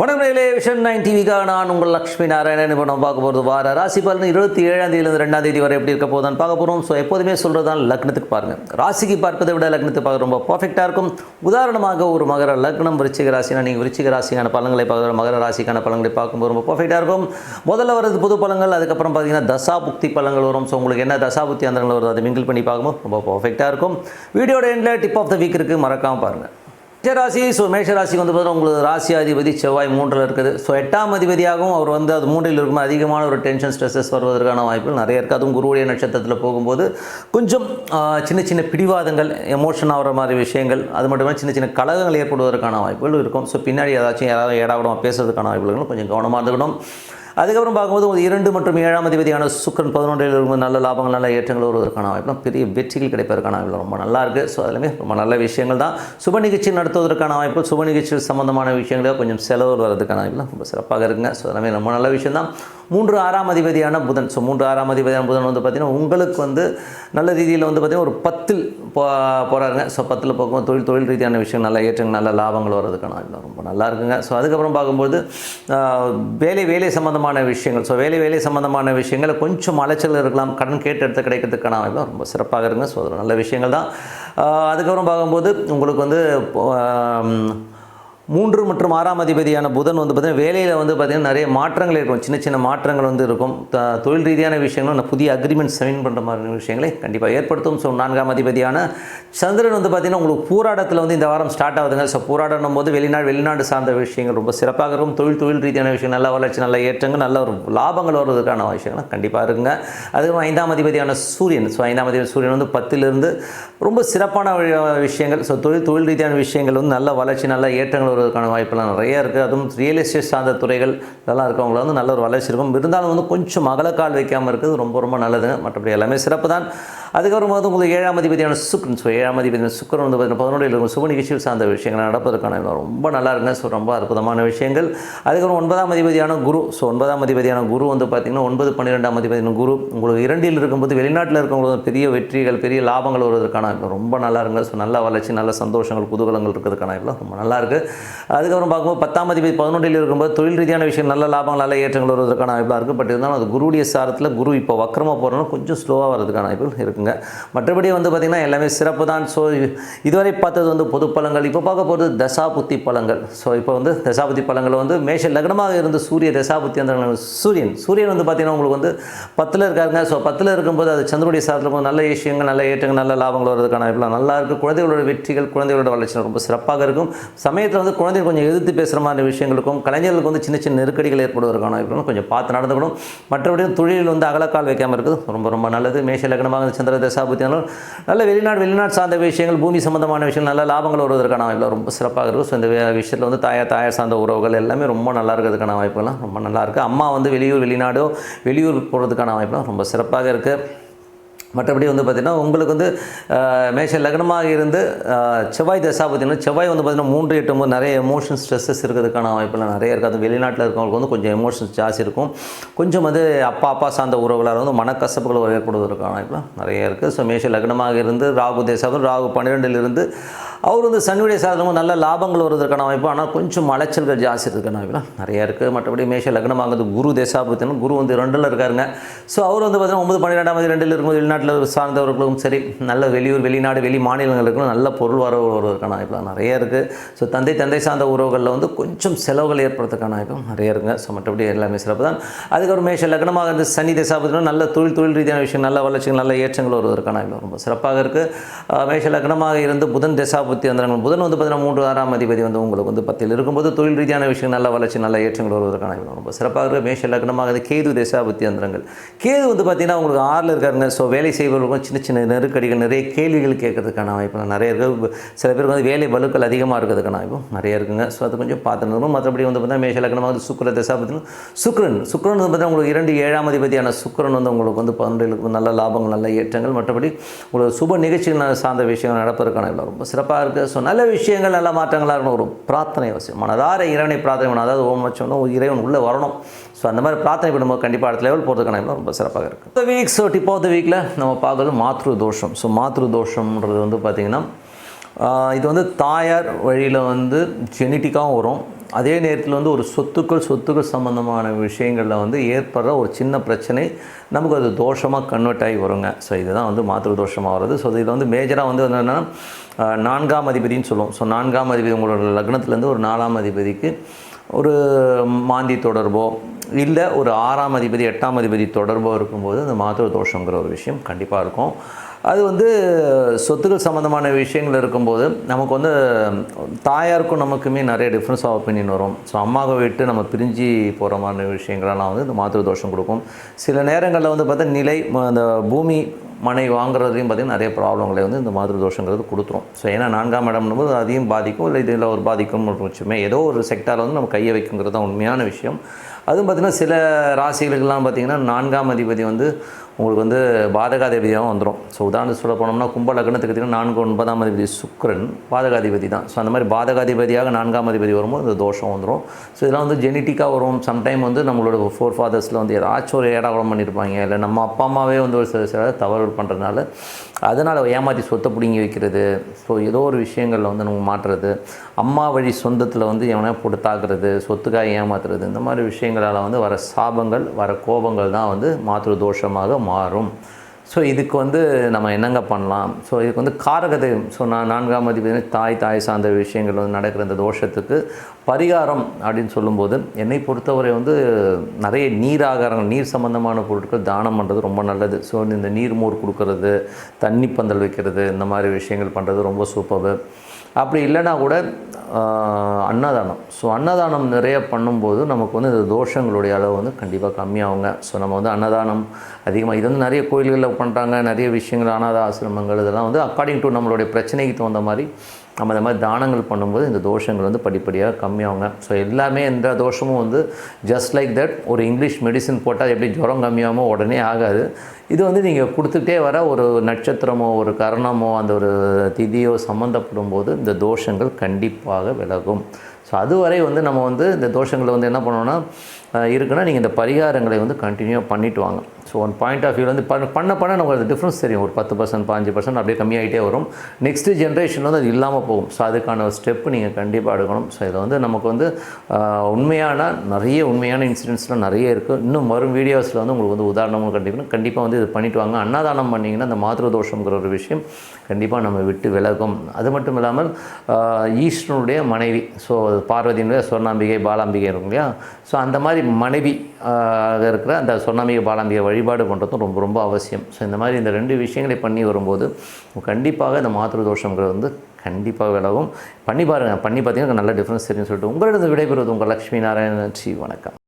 வணக்கங்களே vision nine டிவிக்காக நான் உங்கள் லக்ஷ்மி நாராயணன். இப்போ நம்ம பார்க்க போகிறது வார ராசி பலன் இருபத்தி ஏழாம் தேதியிலிருந்து ரெண்டாம் தேதி வரை எப்படி இருக்க போதான் பார்க்க போகிறோம் ஸோ எப்போதுமே சொல்கிறது தான் லக்னத்துக்கு பாருங்கள் ராசிக்கு பார்ப்பதை விட லக்னத்துக்கு பார்க்க ரொம்ப பர்ஃபெக்டாக இருக்கும். உதாரணமாக ஒரு மகர லக்னம் விருச்சிக ராசினா நீங்கள் விருச்சிக ராசிக்கான பழங்களை பார்க்குற மகர ராசிக்கான பழங்களை பார்க்கும்போது ரொம்ப பர்ஃபெக்டாக இருக்கும். முதல்ல வரது புது பழங்கள் அதுக்கப்புறம் பார்த்தீங்கன்னா தசா புக்தி பழங்கள் வரும். ஸோ உங்களுக்கு என்ன தசா புக்தி அந்தங்கள் வருது அதை மிங்கிள் பண்ணி பார்க்கும்போது ரொம்ப பர்ஃபெக்டாக இருக்கும். வீடியோட எண்டில் டிப் ஆஃப் த வீக் இருக்குது மறக்காமல் பாருங்கள் மேஷராசி ஸோ மேஷராசிக்கு வந்து பார்த்தீங்கன்னா உங்களுக்கு ராசி அதிபதி செவ்வாய் மூன்றில் இருக்குது. ஸோ எட்டாம் அதிபதியாகவும் அவர் வந்து அது மூன்றில் இருக்கும் அதிகமான ஒரு டென்ஷன் ஸ்ட்ரெஸ்ஸஸ் வருவதற்கான வாய்ப்புகள் நிறைய இருக்குது அதுவும் குருவுடைய நட்சத்திரத்தில் போகும்போது கொஞ்சம் சின்ன சின்ன பிடிவாதங்கள் எமோஷன் ஆகிற மாதிரி விஷயங்கள் அது மட்டும் இல்லாமல் சின்ன சின்ன கழகங்கள் ஏற்படுவதற்கான வாய்ப்புகள் இருக்கும். ஸோ பின்னாடி ஏதாச்சும் யாராவது ஏடாவிடமாக பேசுறதுக்கான வாய்ப்புகளும் கொஞ்சம் கவனமாக இருந்துக்கணும். அதுக்கப்புறம் பார்க்கும்போது ஒரு இரண்டு மற்றும் ஏழாம் அதிபதியான சுக்கரன் பதினொன்றில் இருக்கும் நல்ல லாபங்கள் நல்ல ஏற்றங்கள் வருவதற்கான வாய்ப்புலாம் பெரிய வெற்றிகள் கிடைப்பதற்கான வாய்ப்பு ரொம்ப நல்லா இருக்குது ஸோ அதுலேயுமே ரொம்ப நல்ல விஷயங்கள் தான். சுப நிகழ்ச்சி நடத்துவதற்கான வாய்ப்பு சுப நிகழ்ச்சி சம்பந்தமான விஷயங்களோ கொஞ்சம் செலவு வர்றதுக்கான வாய்ப்புலாம் ரொம்ப சிறப்பாக இருக்குங்க. ஸோ எல்லாமே ரொம்ப நல்ல விஷயம் தான். மூன்று ஆறாம் அதிபதியான புதன். ஸோ மூன்று ஆறாம் அதிபதியான புதன் வந்து பார்த்திங்கன்னா உங்களுக்கு வந்து நல்ல ரீதியில் வந்து பார்த்திங்கன்னா ஒரு பத்தில் போ போகிறாருங்க ஸோ பத்தில் போகும்போது தொழில் தொழில் ரீதியான விஷயம் நல்ல ஏற்றங்கள் நல்ல லாபங்கள் வர்றதுக்கான வாய்ப்பு ரொம்ப நல்லா இருக்குங்க. ஸோ அதுக்கப்புறம் பார்க்கும்போது வேலை வேலை சம்மந்தமான விஷயங்கள். ஸோ வேலை வேலை சம்மந்தமான விஷயங்கள் கொஞ்சம் அலைச்சல் இருக்கலாம். கடன் கேட்டு எடுத்து கிடைக்கிறதுக்கான வாய்ப்பு ரொம்ப சிறப்பாக இருங்க ஸோ அது நல்ல விஷயங்கள் தான். அதுக்கப்புறம் பார்க்கும்போது உங்களுக்கு வந்து இப்போ மூன்று மற்றும் ஆறாம் அதிபதியான புதன் வந்து பார்த்திங்கன்னா வேலையில் வந்து பார்த்திங்கன்னா நிறைய மாற்றங்கள் இருக்கும் சின்ன சின்ன மாற்றங்கள் வந்து இருக்கும். தொழில் ரீதியான விஷயங்களும் நான் புதிய அக்ரிமெண்ட் சைன் பண்ணுற மாதிரி விஷயங்களை கண்டிப்பாக ஏற்படுத்தும். ஸோ நான்காம் அதிபதியான சந்திரன் வந்து பார்த்திங்கன்னா உங்களுக்கு போராட்டத்தில் வந்து இந்த வாரம் ஸ்டார்ட் ஆகுதுங்க. ஸோ போராடணும் போது வெளிநாடு வெளிநாடு சார்ந்த விஷயங்கள் ரொம்ப சிறப்பாக இருக்கும். தொழில் தொழில் ரீதியான விஷயம் நல்ல வளர்ச்சி நல்ல ஏற்றங்கள் நல்ல ஒரு லாபங்கள் வருவதற்கான விஷயங்கள் கண்டிப்பாக இருக்குங்க. அதுவும் ஐந்தாம் அதிபதியான சூரியன். ஸோ ஐந்தாம் அதிபதி சூரியன் வந்து பத்திலிருந்து ரொம்ப சிறப்பான விஷயங்கள். ஸோ தொழில் தொழில் ரீதியான விஷயங்கள் வந்து நல்ல வளர்ச்சி நல்ல ஏற்றங்கள் வருவதற்கான வாய்ப்பெல்லாம் நிறைய இருக்குது. அதுவும் ரியல் எஸ்டேட் சார்ந்த துறைகள் இதெல்லாம் இருக்கவங்கள வந்து நல்ல ஒரு வளர்ச்சி இருக்கும். இருந்தாலும் வந்து கொஞ்சம் அகலக்கால் வைக்காமல் இருக்குது ரொம்ப ரொம்ப நல்லதுங்க மற்றபடி எல்லாமே சிறப்பு தான் அதுக்கப்புறம் வந்து உங்களுக்கு ஏழாம் அதிபதியான சுக்ரன் ஸோ ஏழாம் அதிபதியான சுக்கரன் வந்து பார்த்தீங்கன்னா பதினொன்றில் இருக்கும். சுப நிகழ்ச்சிகள் சார்ந்த விஷயங்கள் நடப்பதற்கான ரொம்ப நல்லா இருக்குங்க. ஸோ ரொம்ப அற்புதமான விஷயங்கள். அதுக்கப்புறம் ஒன்பதாம் அதிபதியான குரு. ஸோ ஒன்பதாம் அதிபதியான குரு வந்து பார்த்திங்கன்னா ஒன்பது பன்னிரெண்டாம் அதிபதியான குரு. உங்களுக்கு இரண்டில் இருக்கும்போது வெளிநாட்டில் இருக்கவங்களுக்கு பெரிய வெற்றிகள் பெரிய லாபங்கள் வருவதற்கான ரொம்ப நல்லா இருங்க ஸோ நல்ல வளர்ச்சி நல்ல சந்தோஷங்கள் குதூகலங்கள் இருக்கிறதுக்கான வாய்ப்பு ரொம்ப நல்லா இருக்குது அதுக்கப்புறம் பார்க்கும்போது பத்தாம் அதிபதி பதினொன்றில் இருக்கும்போது தொழில் ரீதியான விஷயம் நல்ல லாபங்கள் நல்ல ஏற்றங்கள் வருவதற்கான வாய்ப்பாக இருக்குது பட் இருந்தாலும் அது குருவுடைய சாரத்தில் குரு இப்போ வக்கரமாக போகிறனால கொஞ்சம் ஸ்லோவாக வரதுக்கான வாய்ப்புகள் இருக்குங்க. மற்றபடி வந்து பார்த்திங்கன்னா எல்லாமே சிறப்பு தான். ஸோ இதுவரை பார்த்தது வந்து பொது பழங்கள் இப்போ பார்க்க போகிறது தசாபுத்தி பழங்கள். ஸோ இப்போ வந்து தசாபுத்தி பழங்கள் வந்து மேஷ லக்னமாக இருந்து சூரிய தசாபுத்தி அந்த சூரியன். சூரியன் வந்து பார்த்திங்கன்னா உங்களுக்கு வந்து பத்தில் இருக்காருங்க. ஸோ பத்தில் இருக்கும்போது அது சந்திரனுடைய சாதத்தில் போது நல்ல விஷயங்கள் நல்ல ஏற்றங்கள் நல்ல லாபங்கள் வருவதற்கான வாய்ப்புலாம் நல்லா இருக்குது குழந்தைகளோட வெற்றிகள் குழந்தைகளோட வளர்ச்சி ரொம்ப சிறப்பாக இருக்கும். சமயத்தில் வந்து குழந்தைகள் கொஞ்சம் எதிர்த்து பேசுகிற மாதிரி விஷயங்களுக்கும் கலைஞர்களுக்கு வந்து சின்ன சின்ன நெருக்கடிகள் ஏற்படுவதற்கான வாய்ப்புகளும் கொஞ்சம் பார்த்து நடந்துக்கணும். மற்றபடி தொழிலில் வந்து அகலக்கால் வைக்காமல் இருக்குது ரொம்ப ரொம்ப நல்லது. மேஷ லக்னமாக சந்திர தசாபுத்தினாலும் நல்ல வெளிநாடு வெளிநாடு சார்ந்த விஷயங்கள் பூமி சம்பந்தமான விஷயங்கள் நல்ல லாபங்கள் வருவதற்கான வாய்ப்பு ரொம்ப சிறப்பாக இருக்கும் ஸோ இந்த விஷயத்தில் வந்து தாயார் தாயார் சார்ந்த உறவுகள் எல்லாமே ரொம்ப நல்லா இருக்கிறதுக்கான வாய்ப்புலாம் ரொம்ப நல்லா இருக்குது. அம்மா வந்து வெளியூர் வெளிநாடோ வெளியூர் போகிறதுக்கான வாய்ப்புலாம் ரொம்ப சிறப்பாக இருக்குது. மற்றபடி வந்து பார்த்திங்கன்னா உங்களுக்கு வந்து மேஷ லக்னமாக இருந்து செவ்வாய் தசா பார்த்திங்கன்னா செவ்வாய் வந்து பார்த்திங்கன்னா மூன்று எட்டு நிறைய எமோஷன் ஸ்ட்ரெஸ்ஸஸ் இருக்கிறதுக்கான வாய்ப்பெல்லாம் நிறைய இருக்குது. அது வெளிநாட்டில் இருக்கவங்களுக்கு வந்து கொஞ்சம் எமோஷன்ஸ் ஜாஸ்தி இருக்கும். கொஞ்சம் வந்து அப்பா அப்பா சார்ந்த உறவுகளால் வந்து மனக்கசப்புகள் ஏற்படுவதற்கான வாய்ப்பெல்லாம் நிறைய இருக்குது. ஸோ மேஷ லக்னமாக இருந்து ராகு தேசாபதி ராகு பன்னிரெண்டிலிருந்து இருந்து அவர் வந்து சனியுடைய சாதனமும் நல்ல லாபங்கள் வருவதற்கான வாய்ப்பு ஆனால் கொஞ்சம் அலைச்சல்கள் ஜாஸ்தி இருக்கிற வாய்ப்புலாம் நிறைய இருக்குது மற்றபடி மேஷ லக்னமாகிறது குரு தேசாபத்தினும் குரு வந்து ரெண்டில் இருக்காருங்க. ஸோ அவர் வந்து பார்த்தீங்கன்னா ஒன்பது பன்னிரெண்டாம் தேதி ரெண்டில் இருக்கும்போது வெளிநாட்டில் சார்ந்தவர்களுக்கும் சரி நல்ல வெளியூர் வெளிநாடு வெளி மாநிலங்களுக்கும் நல்ல பொருள் வரவு வருவதற்கான வாய்ப்புலாம் நிறைய இருக்குது ஸோ தந்தை தந்தை சார்ந்த உறவுகளில் வந்து கொஞ்சம் செலவுகள் ஏற்படுறதுக்கான வாய்ப்பும் நிறைய இருக்குங்க. ஸோ மற்றபடி எல்லாமே சிறப்பு தான். அதுக்கப்புறம் மேஷ லக்னமாக இருந்து சனி தேசாபத்தினும் நல்ல தொழில் தொழில் ரீதியான விஷயம் நல்ல வளர்ச்சிகள் நல்ல ஏற்றங்கள் வருவதற்கான வாய்ப்பு ரொம்ப சிறப்பாக இருக்குது மேஷ லக்னமாக இருந்து புதன் புத்தி அந்த புதன் வந்து பார்த்தீங்கன்னா மூன்று ஆறாம் அதிபதி வந்து உங்களுக்கு வந்து பத்தில் இருக்கும்போது தொழில் ரீதியான விஷயம் நல்ல வளர்ச்சி நல்ல ஏற்றங்கள் வருவதற்கான ரொம்ப சிறப்பாக இருக்கிற மேஷ லக்னமாக அது கேது தசாபுத்தி அந்தரங்கள் கேது வந்து பார்த்தீங்கன்னா உங்களுக்கு ஆறில் இருக்காருங்க. ஸோ வேலை செய்பவர்களுக்கும் சின்ன சின்ன நெருக்கடிகள் நிறைய கேள்விகள் கேட்கறதுக்கான வாய்ப்பு நிறைய இருக்குது சில பேருக்கு வந்து வேலை பலுக்கள் அதிகமாக இருக்கிறதுக்கான வாய்ப்பும் நிறைய இருக்குங்க. ஸோ அது கொஞ்சம் பார்த்துருக்கணும் மற்றபடி வந்து பார்த்தீங்கன்னா மேஷ லக்னமாக வந்து சுக்கர தசாபத்தினும் சுக்ரன் சுக்ரன் வந்து பார்த்தீங்கன்னா உங்களுக்கு இரண்டு ஏழாம் அதிபதியான சுக்ரன் வந்து உங்களுக்கு வந்து பன்னெண்டுக்கு நல்ல லாபங்கள் நல்ல ஏற்றங்கள். மற்றபடி உங்களுக்கு சுப நிகழ்ச்சிகள் சார்ந்த விஷயங்கள் நடப்பதற்கான ரொம்ப சிறப்பாக இருக்குது ஸோ நல்ல விஷயங்கள் நல்ல மாற்றங்களாக இருக்கணும். ஒரு பிரார்த்தனை அவசியம். மனதார இறைவனை பிரார்த்தனை பண்ண அதாவது ஓம் வச்சோம்னா இறைவன் உள்ளே வரணும். ஸோ அந்த மாதிரி பிரார்த்தனை பண்ணும்போது கண்டிப்பாக அடுத்த லெவல் போகிறதுக்கான ரொம்ப சிறப்பாக இருக்குது இந்த week so tip of the வீக்கில் நம்ம பார்க்குறது மாத்ரு தோஷம். ஸோ மாத்ரு தோஷம்ன்றது வந்து பார்த்திங்கன்னா இது வந்து தாயார் வழியில் வந்து ஜெனட்டிக்காகவும் வரும். அதே நேரத்தில் வந்து ஒரு சொத்துக்கள் சொத்துக்கள் சம்மந்தமான விஷயங்களில் வந்து ஏற்படுற ஒரு சின்ன பிரச்சனை நமக்கு அது தோஷமாக கன்வெர்ட் ஆகி வருங்க. ஸோ இதுதான் வந்து மாத்திரு தோஷமாக வருது ஸோ இதில் வந்து மேஜராக வந்து என்னென்னா நான்காம் அதிபதின்னு சொல்லுவோம். ஸோ நான்காம் அதிபதி உங்களோட லக்னத்துலேருந்து ஒரு நாலாம் அதிபதிக்கு ஒரு மாந்தி தொடர்போ இல்லை ஒரு ஆறாம் அதிபதி எட்டாம் அதிபதி தொடர்போ இருக்கும்போது அந்த மாத்திரு தோஷங்கிற ஒரு விஷயம் கண்டிப்பாக இருக்கும். அது வந்து சொத்துக்கள் சம்மந்தமான விஷயங்கள் இருக்கும்போது நமக்கு வந்து தாயாருக்கும் நமக்குமே நிறைய டிஃப்ரென்ஸ் ஆஃப் ஒப்பீனியன் வரும். ஸோ அம்மாவை விட்டு நம்ம பிரிஞ்சு போகிற மாதிரி விஷயங்களெல்லாம் வந்து இந்த மாத்திரை தோஷம் கொடுக்கும். சில நேரங்களில் வந்து பார்த்தா நிலை ம- அந்த பூமி மனை வாங்குறதுலையும் பார்த்திங்கன்னா நிறைய ப்ராப்ளங்களை வந்து இந்த மாதிரி தோஷங்கிறது கொடுத்துரும். ஸோ ஏன்னா நான்காம் இடம்னும் போது அதையும் பாதிக்கும் இல்லை இதில் ஒரு பாதிக்கும் வச்சுமே ஏதோ ஒரு செக்டாரில் வந்து நம்ம கையை வைக்குங்கிறது தான் உண்மையான விஷயம். அதுவும் பார்த்திங்கன்னா சில ராசிகளுக்கெல்லாம் பார்த்திங்கன்னா நான்காம் அதிபதி வந்து உங்களுக்கு வந்து பாதகாதிபதியாகவும் வந்துடும் ஸோ உதாரணத்துக்கு சொல்ல போனோம்னா கும்ப லக்னத்துக்கு பார்த்தீங்கன்னா நான்கு ஒன்பதாம் அதிபதி சுக்கரன் பாதகாதிபதி தான். ஸோ அந்த மாதிரி பாதகாதிபதியாக நான்காம் அதிபதி வரும்போது இந்த தோஷம் வந்துடும் ஸோ இதெல்லாம் வந்து ஜெனட்டிக்காக வரும். சம்டைம் வந்து நம்மளோட ஃபோர் ஃபாதர்ஸில் வந்து ஏதாச்சும் ஒரு ஏடாகுளம் பண்ணியிருப்பாங்க இல்லை நம்ம அப்பா அம்மாவே வந்து ஒரு சில சில தவறு பண்ணுறதுனால அதனால் ஏமாற்றி சொத்தை பிடுங்கி வைக்கிறது. ஸோ ஏதோ ஒரு விஷயங்களில் வந்து நம்ம மாட்டுறது. அம்மா வழி சொந்தத்தில் வந்து எவனா போட்டு தாக்குறது சொத்துக்காக ஏமாத்துறது இந்த மாதிரி விஷயங்களால் வந்து வர சாபங்கள் வர கோபங்கள் தான் வந்து மாத்திரு தோஷமாக மாறும். ஸோ இதுக்கு வந்து நம்ம என்னங்க பண்ணலாம்? ஸோ இதுக்கு வந்து காரகதை ஸோ நான் நான்காம் அதிபதி தாய் தாய் சார்ந்த விஷயங்கள் வந்து நடக்கிற இந்த தோஷத்துக்கு பரிகாரம் அப்படின்னு சொல்லும்போது என்னை பொறுத்தவரை வந்து நிறைய நீர் ஆகாரங்கள் நீர் சம்பந்தமான பொருட்கள் தானம் பண்ணுறது ரொம்ப நல்லது. ஸோ இந்த நீர் மோர் கொடுக்கறது தண்ணி பந்தல் வைக்கிறது இந்த மாதிரி விஷயங்கள் பண்ணுறது ரொம்ப சூப்பர் அப்படி இல்லைன்னா கூட அன்னதானம். ஸோ அன்னதானம் நிறைய பண்ணும்போது நமக்கு வந்து இந்த தோஷங்களுடைய அளவு வந்து கண்டிப்பாக கம்மியாகுங்க. ஸோ நம்ம வந்து அன்னதானம் அதிகமாக இது வந்து நிறைய கோயில்களில் பண்ணுறாங்க நிறைய விஷயங்கள் அனாத ஆசிரமங்கள் இதெல்லாம் வந்து அக்கார்டிங் டு நம்மளுடைய பிரச்சனைக்கு தகுந்த மாதிரி நம்ம இந்த மாதிரி தானங்கள் பண்ணும்போது இந்த தோஷங்கள் வந்து படிப்படியாக கம்மியாகுங்க. ஸோ எல்லாமே எந்த தோஷமும் வந்து ஜஸ்ட் லைக் தட் ஒரு இங்கிலீஷ் மெடிசின் போட்டால் எப்படி ஜுரம் கம்மியாகுமோ உடனே ஆகாது. இது வந்து நீங்கள் கொடுத்துட்டே வர ஒரு நட்சத்திரமோ ஒரு கரணமோ அந்த ஒரு திதியோ சம்மந்தப்படும் போது இந்த தோஷங்கள் கண்டிப்பாக விலகும். ஸோ அதுவரை வந்து நம்ம வந்து இந்த தோஷங்களை வந்து என்ன பண்ணோன்னா இருக்குன்னா நீங்கள் இந்த பரிகாரங்களை வந்து கண்டினியூ பண்ணிட்டு வாங்க. So one point of view வந்து பண்ண பண்ண பண்ண நமக்கு அது டிஃப்ரென்ஸ் தெரியும். ஒரு பத்து பர்சன்ட் பாஞ்சு பர்சன்ட் அப்படியே கம்மியாகிட்டே வரும். நெக்ஸ்ட்டு ஜென்ரேஷன் வந்து அது இல்லாமல் போகும். ஸோ அதுக்கான ஒரு ஸ்டெப்பு நீங்கள் கண்டிப்பாக எடுக்கணும். ஸோ இதில் வந்து நமக்கு வந்து உண்மையான நிறைய உண்மையான இன்சிடென்ட்ஸ்லாம் நிறைய இருக்குது இன்னும் வரும் வீடியோஸில் வந்து உங்களுக்கு வந்து உதாரணமும் கண்டிப்பாக கண்டிப்பாக வந்து இது பண்ணிட்டு வாங்க. அன்னதானம் பண்ணிங்கன்னா அந்த மாத்திரு தோஷங்கிற ஒரு விஷயம் கண்டிப்பாக நம்ம விட்டு விலகும். அது மட்டும் இல்லாமல் ஆஹ், ஈஸ்வரனுடைய மனைவி. ஸோ பார்வதியினுடைய சொர்ணாம்பிகை பாலாம்பிகை இருக்கும் இல்லையா? ஸோ அந்த மாதிரி மனைவி ஆக இருக்கிற அந்த சொன்னமிக பாலாம்பிகை வழிபாடு பண்ணுறதும் ரொம்ப ரொம்ப அவசியம். ஸோ இந்த மாதிரி இந்த ரெண்டு விஷயங்களை பண்ணி வரும்போது கண்டிப்பாக இந்த மாத்திரு தோஷங்கிறது வந்து கண்டிப்பாக விலகும். பண்ணி பாருங்கள் பண்ணி பார்த்தீங்கன்னா நல்ல டிஃப்ரென்ஸ் தெரியும் சொல்லிட்டு உங்களிடம் விடைபெறுவது உங்கள் லக்ஷ்மி நாராயணன். ஸ்ரீ வணக்கம்.